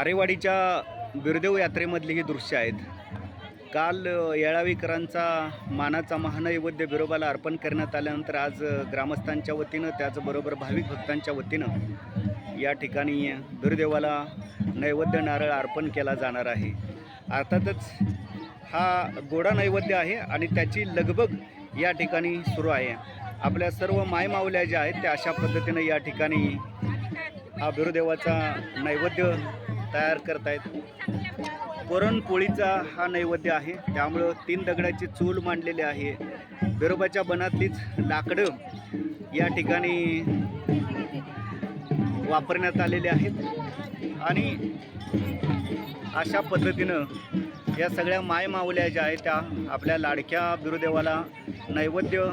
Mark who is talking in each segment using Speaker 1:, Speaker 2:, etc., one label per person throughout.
Speaker 1: आरेवाडीच्या बिरदेव यात्रेमधली ही दृश्य आहेत. काल येळावीकरांचा मानाचा महानैवेद्य बिरोबाला अर्पण करण्यात आल्यानंतर आज ग्रामस्थांच्या वतीनं त्याचबरोबर भाविक भक्तांच्या वतीनं या ठिकाणी बिरदेवाला नैवेद्य नारळ अर्पण केला जाणार आहे. अर्थातच हा गोडा नैवेद्य आहे आणि त्याची लगबग या ठिकाणी सुरू आहे. आपल्या सर्व मायमावल्या ज्या आहेत त्या अशा पद्धतीनं या ठिकाणी हा बिरुदेवाचा नैवेद्य तयार करतायत. पुरणपोळीचा हा नैवेद्य आहे. त्यामुळं तीन दगडाची चूल मांडलेली आहे. बिरोबाच्या बनातलीच लाकडं या ठिकाणी वापरण्यात आलेले आहेत. आणि अशा पद्धतीनं या सगळ्या मायमावल्या ज्या आहेत त्या आपल्या लाडक्या गुरुदेवाला नैवेद्य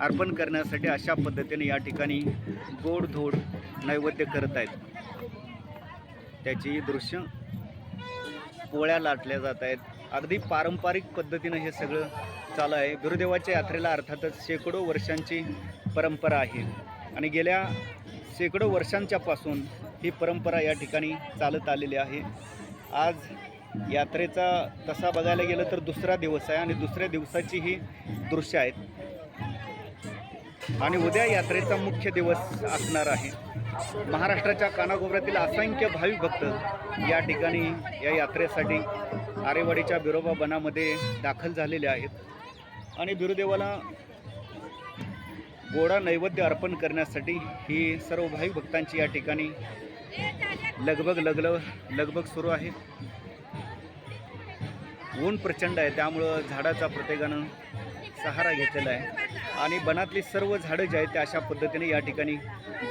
Speaker 1: अर्पण करण्यासाठी अशा पद्धतीने या ठिकाणी गोडधोड नैवेद्य करत आहेत. त्याची दृश्य पोळ्या लाटल्या जात आहेत. अगदी पारंपरिक पद्धतीनं हे सगळं चालू आहे. गुरुदेवाच्या यात्रेला अर्थातच शेकडो वर्षांची परंपरा आहे. आणि गेल्या शेकडो वर्षांच्यापासून ही परंपरा या ठिकाणी चालत आलेली आहे. आज यात्रेचा तसा बघायला गेलं तर दुसरा दिवस आहे आणि दुसऱ्या दिवसाची ही दृश्य आहेत. आणि उद्या यात्रेचा मुख्य दिवस असणार आहे. महाराष्ट्राच्या कानाकोपऱ्यातील असंख्य भाविक भक्त या ठिकाणी या यात्रेसाठी आरेवाडीच्या बिरोबा बनामध्ये दाखल झालेले आहेत. आणि बिरुदेवाला गोडा नैवेद्य अर्पण करण्यासाठी ही सर्व भाविक भक्तांची या ठिकाणी लगबग लगल लगबग सुरू आहे. ऊन प्रचंड आहे त्यामुळं झाडाचा प्रत्येकानं सहारा घेतलेला आहे. आणि बनातली सर्व झाडं जी आहेत ते अशा पद्धतीने या ठिकाणी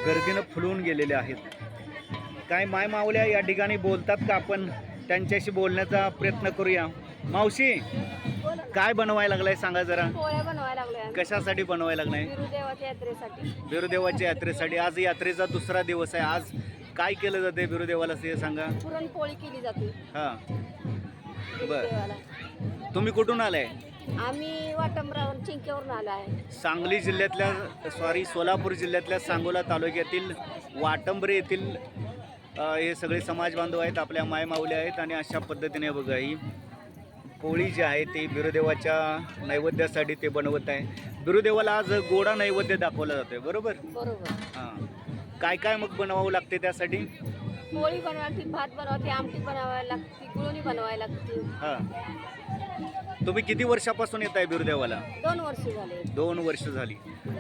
Speaker 1: गर्दीनं फुलवून गेलेले आहेत. काय माय मावल्या या ठिकाणी बोलतात का आपण? त्यांच्याशी बोलण्याचा प्रयत्न करूया. मावशी काय बनवायला लागलाय सांगा जरा. कशासाठी बनवायला लागलाय?
Speaker 2: बिरुदेवाच्या यात्रेसाठी.
Speaker 1: बिरुदेवाच्या यात्रेसाठी. आज यात्रेचा दुसरा दिवस आहे. आज काय केलं जाते बिरुदेवाला ते सांगा?
Speaker 2: पुरणपोळी केली जाते.
Speaker 1: हां.
Speaker 2: बिरुदेवाला
Speaker 1: तुम्ही कुठून आलाय?
Speaker 2: आम्ही वाटंबरावरून चिंकेवरून आलो आहे.
Speaker 1: सांगली जिल्ह्यातल्या सॉरी सोलापूर जिल्ह्यातल्या सांगोला तालुक्यातील वाटंबरे येथील अ, हे सगळे समाज बांधव आहेत आपल्या मायमाऊल्या आहेत आणि अशा पद्धतीने बघा ही पोळी जी आहे ती बिरुदेवाच्या नैवेद्यासाठी ते बनवत आहे. बिरुदेवाला आज गोडा नैवेद्य दाखवला जातोय बरोबर?
Speaker 2: बरोबर.
Speaker 1: हां. काय काय मग बनवावं लागते त्यासाठी?
Speaker 2: पोळी बनवायला लागते भात बनवायची आमटी बनवायला लागते गुळणी बनवायला लागते.
Speaker 1: हां. तुम्ही किती वर्षापासून येत आहे बिरुदेवाला?
Speaker 2: दोन वर्ष झाले.
Speaker 1: दोन वर्ष झाली.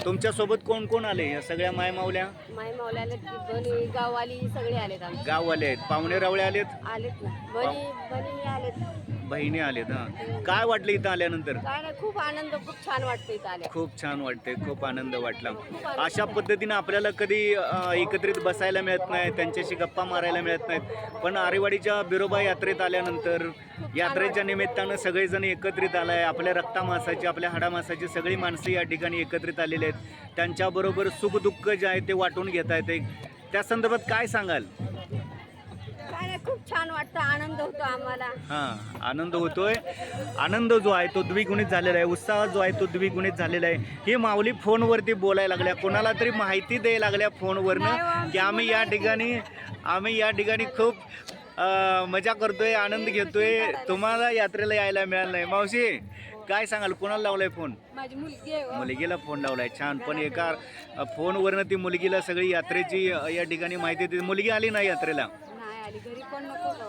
Speaker 1: तुमच्यासोबत कोण कोण आले या सगळ्या मायमावल्या?
Speaker 2: माई मावल्याला बनी गाववाली सगळे आलेत आमचे.
Speaker 1: गाववाले आहेत. पाहुणे रावळे आलेत?
Speaker 2: आलेत ना. बनी बनी आलेत.
Speaker 1: बहिणी आलेत हां. काय वाटलं इथं आल्यानंतर?
Speaker 2: काय नाही खूप आनंद खूप छान वाटतं इथं आल्या
Speaker 1: खूप छान वाटते खूप आनंद वाटला. अशा पद्धतीनं आपल्याला कधी अ, एकत्रित बसायला मिळत नाही त्यांच्याशी गप्पा मारायला मिळत नाहीत. पण आरेवाडीच्या बिरोबा यात्रेत आल्यानंतर यात्रेच्या निमित्तानं सगळेजण एकत्रित आलाय. आपल्या रक्तामासाची आपल्या हाडामासाची सगळी माणसं या ठिकाणी एकत्रित आलेली आहेत. त्यांच्याबरोबर सुखदुःख जे आहे ते वाटून घेता येते त्या संदर्भात काय सांगाल?
Speaker 2: वाटतं आनंद होतो आम्हाला.
Speaker 1: हां आनंद होतोय. आनंद जो आहे तो द्विगुणित झालेला आहे. उत्साह जो आहे तो द्विगुणित झालेला आहे. ही माऊली फोनवरती बोलायला लागल्या. कोणाला तरी माहिती द्यायला लागल्या फोनवरनं की आम्ही या ठिकाणी आम्ही या ठिकाणी खूप अं, मजा करतोय आनंद घेतोय. तुम्हाला यात्रेला यायला मिळालं नाही मावशी काय सांगाल? कोणाला लावलाय फोन?
Speaker 2: माझी मुलगी आहे हो.
Speaker 1: मुलगीला फोन लावलाय. छान. पण एका अं, फोनवरनं ती मुलगीला सगळी यात्रेची अं, या ठिकाणी माहिती देते. मुलगी आली नाही यात्रेला?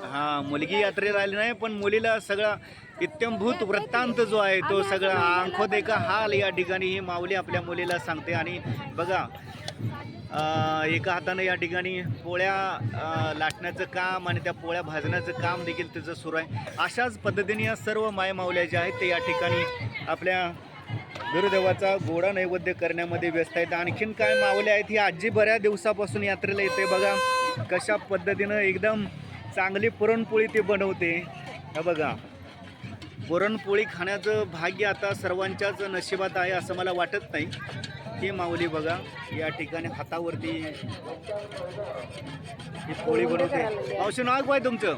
Speaker 1: हा मुलगी यात्रेला आली नाही पण मुलीला सगळा इत्यंभूत वृत्तांत जो आहे तो सगळा आंखो देखा हाल या ठिकाणी ही माऊली आपल्या मुलीला सांगते. आणि बघा एका हातानं या ठिकाणी पोळ्या लाटण्याचं काम आणि त्या पोळ्या भाजण्याचं काम देखील तिचं सुरू आहे. अशाच पद्धतीने या सर्व माय माऊल्या ज्या आहेत ते या ठिकाणी आपल्या गुरुदेवाचा गोडा नैवेद्य करण्यामध्ये व्यस्त आहेत. आणखीन काय माऊल्या आहेत ही आजी बऱ्याच दिवसापासून यात्रेला येते बघा. कशा पद्धतीनं एकदम चांगली पुरणपोळी ते बनवते. हे बघा. पुरणपोळी खाण्याचं भाग्य आता सर्वांच्याच नशिबात आहे असं मला वाटत नाही. ही माऊली बघा या ठिकाणी हातावरती ही पोळी बनवते. मावशी नाव काय तुमचं?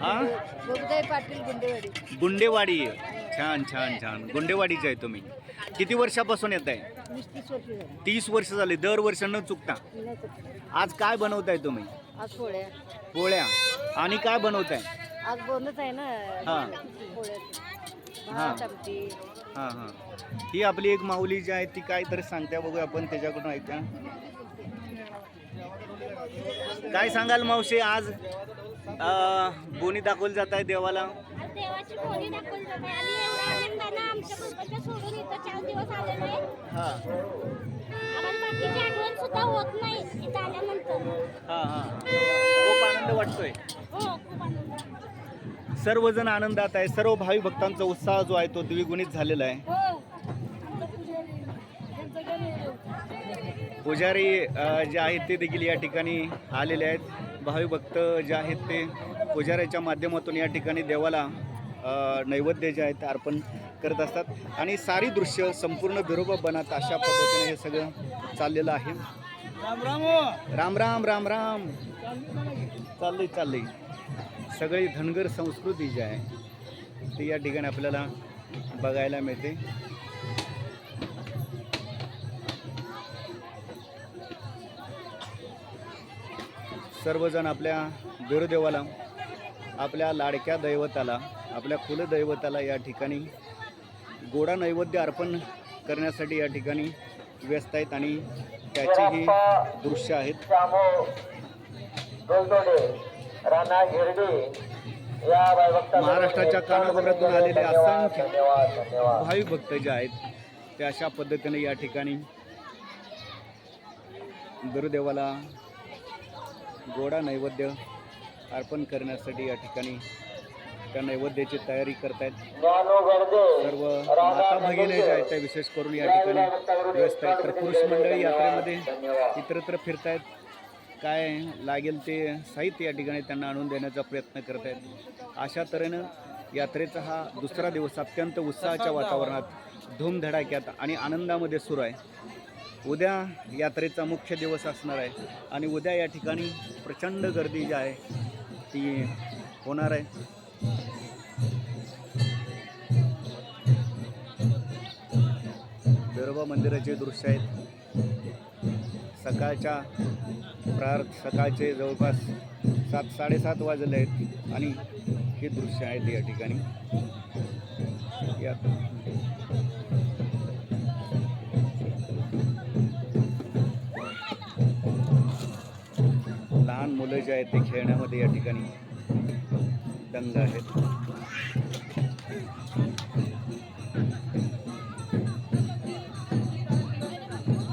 Speaker 1: हा?
Speaker 2: गुंडेवाडी.
Speaker 1: गुंडेवाडी. छान छान छान. गुंडेवाडीचे आहे तुम्ही. किती वर्षापासून येत आहे?
Speaker 2: तीस वर्ष झाली.
Speaker 1: तीस वर्ष झाली दर वर्ष न चुकता. आज काय बनवताय तुम्ही?
Speaker 2: आज पोळ्या.
Speaker 1: पोळ्या. आणि काय बनवताय?
Speaker 2: आज आहे ना
Speaker 1: हा.
Speaker 2: पोळ्यात
Speaker 1: हा.
Speaker 2: आमटी.
Speaker 1: हां हां. ही आपली एक माऊली जी आहे ती काय तरी सांगते बघूया आपण त्याच्याकडून ऐका काय सांगाल मावशी आज अं, बोनी दाखवली जात आहे देवाला?
Speaker 3: देवाची बोली दाखवली जाते आणि एवढ्या आनंदानं आमच्या कुटुंबाच्या सोडून इथं चार दिवस आले नाही.
Speaker 1: हां.
Speaker 3: आम्हाला बाकीची आठवण सुद्धा होत नाही इथं आल्यानंतर.
Speaker 1: हां हां. खूप आनंद वाटतोय.
Speaker 3: हो खूप आनंद
Speaker 1: सर्वजण आनंदात आहे सर्व भावी भक्तांचा उत्साह जो आहे तो द्विगुणित झालेला आहे.
Speaker 3: हो.
Speaker 1: पुजारी अ, जे आहेत ते देखील या ठिकाणी आलेले आहेत. भावी भक्त जे आहेत ते पुजाऱ्याच्या माध्यमातून या ठिकाणी देवाला नैवेद्य जे आहेत ते अर्पण करत असतात. आणि सारी दृश्य संपूर्ण बिरोबा बनत अशा पद्धतीने हे सगळं चाललेलं आहे. राम राम राम राम चाललंय चाललंय. सगळी धनगर संस्कृती जी आहे ती या ठिकाणी आपल्याला बघायला मिळते. सर्वजण आपल्या बिरुदेवाला आपल्या लाडक्या दैवताला आपल्या कुलदैवताला या ठिकाणी गोडा नैवेद्य अर्पण करण्यासाठी या ठिकाणी व्यस्त आहेत आणि त्याची ही दृश्य आहेत. महाराष्ट्राच्या कानाकोपऱ्यातून आलेले असंख्य भाविक भक्त जे आहेत ते अशा पद्धतीने या ठिकाणी गुरुदेवाला गोडा नैवेद्य अर्पण करण्यासाठी या ठिकाणी त्या नैवेद्याची तयारी करतायत. सर्व माता भगिनी ज्या आहेत त्या विशेष करून या ठिकाणी व्यस्त आहेत. तर पुरुष मंडळी यात्रेमध्ये इतरत्र फिरतायत. काय लागेल ते साहित्य या ठिकाणी त्यांना आणून देण्याचा प्रयत्न करत आहेत अशा तऱ्हेनं यात्रेचा हा दुसरा दिवस अत्यंत उत्साहाच्या वातावरणात धूमधडाक्यात आणि आनंदामध्ये सुरू आहे. उद्या यात्रेचा मुख्य दिवस असणार आहे आणि उद्या या ठिकाणी प्रचंड गर्दी जी आहे ती होणार आहे. बिरोबा मंदिराचे दृश्य आहेत. सकाळच्या प्रार्थ सकाळचे जवळपास सात साडेसात वाजले आहेत आणि हे दृश्य आहेत या ठिकाणी. यात लहान मुलं जे आहेत ते खेळण्यामध्ये या ठिकाणी दंग आहेत